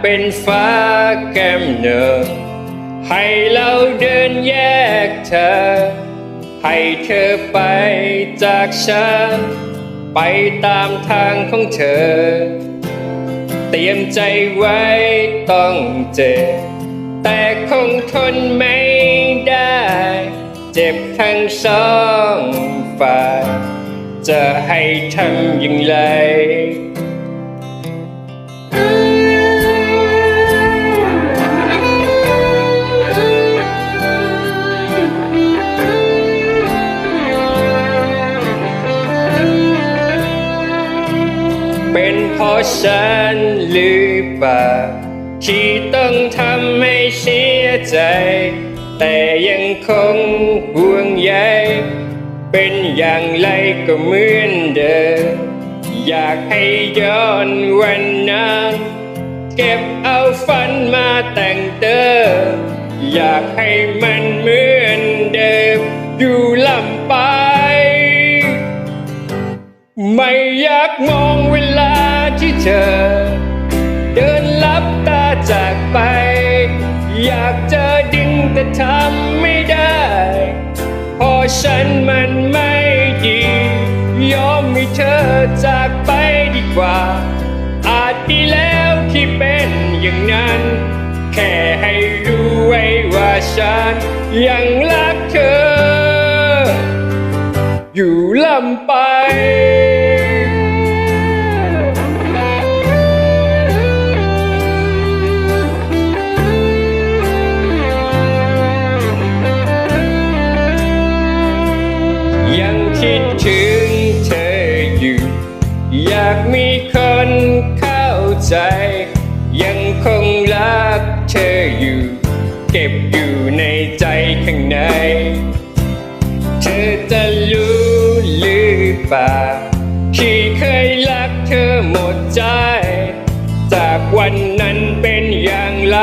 เป็นฟ้าแก้มเนินให้เราเดินแยกเธอ ให้เธอไปจากฉัน ไปตามทางของเธอ เตรียมใจไว้ต้องเจ็บ แต่คงทนไม่ได้ เจ็บทั้งสองฝ่าย จะให้ทำอย่างไร เพราะฉันหรือเปล่าที่ต้องทำให้เสียใจ แต่ยังคงห่วงใยเป็นอย่างไรก็เหมือนเดิมอยากให้ย้อนวันนั้นเก็บเอาฝันมาแต่งเติมอยากให้มันเหมือนเดิมอยู่ลำไป ไม่อยากมองเวลา ที่เธอ เดินลับตาจากไป อยากจะดึงแต่ทำไม่ได้เพราะฉันมันไม่ดี ยอมให้เธอจากไปดีกว่า อาจดีแล้วที่เป็นอย่างนั้น แค่ให้รู้ไว้ว่าฉันยังรักเธอ อยู่ลำไปากมีคนเข้าใจ ยังคงรักเธออยู่ เก็บอยู่ในใจข้างใน เธอจะรู้หรือเปล่าที่เคยรักเธอหมดใจ จากวันนั้นเป็นอย่างไร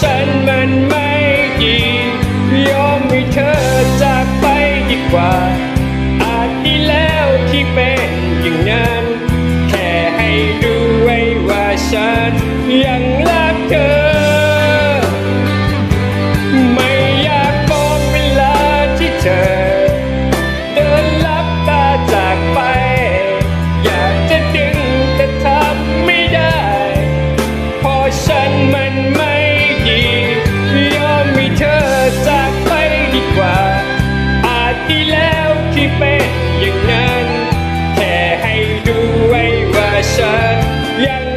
ฉันมันไม่ดี ยอมให้เธอจากไปดีกว่า Yeah.